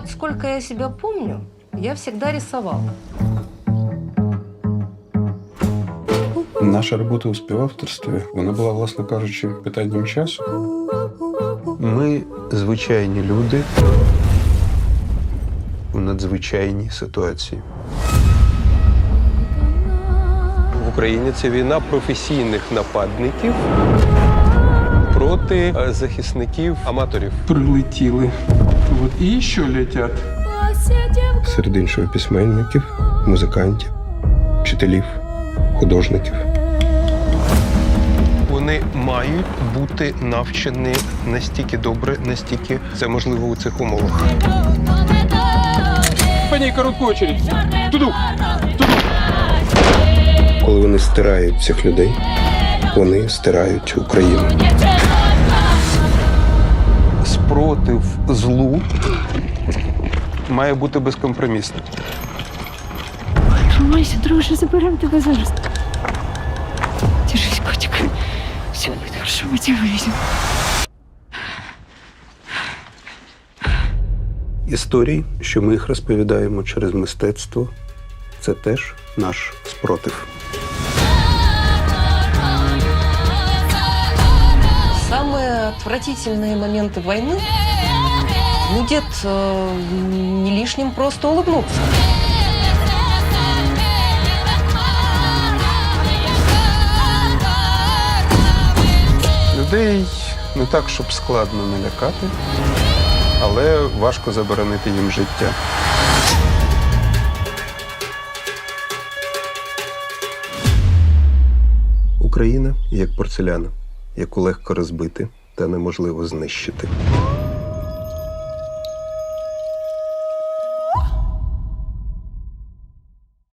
Вот сколько я себя помню, я всегда рисовала. Наша робота у співавторстві вона була, власне кажучи, питанням часу. Ми звичайні люди у надзвичайній ситуації. В Україні це війна професійних нападників проти е, захисників аматорів. прилетіли. От і ще летять. Серед іншого письменників, музикантів, вчителів, художників. Вони мають бути навчені настільки добре, настільки це можливо у цих умовах. По ній коротку очередь. Туду. Коли вони стирають цих людей, вони стирають Україну. Спротив злу має бути безкомпромісним. Тримайся, друже, заберемо тебе зараз. Держись, котик. Все будет хорошо, мы тебя вывезем. Історії, що ми їх розповідаємо через мистецтво, це теж наш спротив. отвратительные моменты войны будет э, не лишним просто улыбнуться. Людей не так, щоб складно не лякати, але важко заборонити їм життя. Україна як порцеляна, яку легко розбити та неможливо знищити.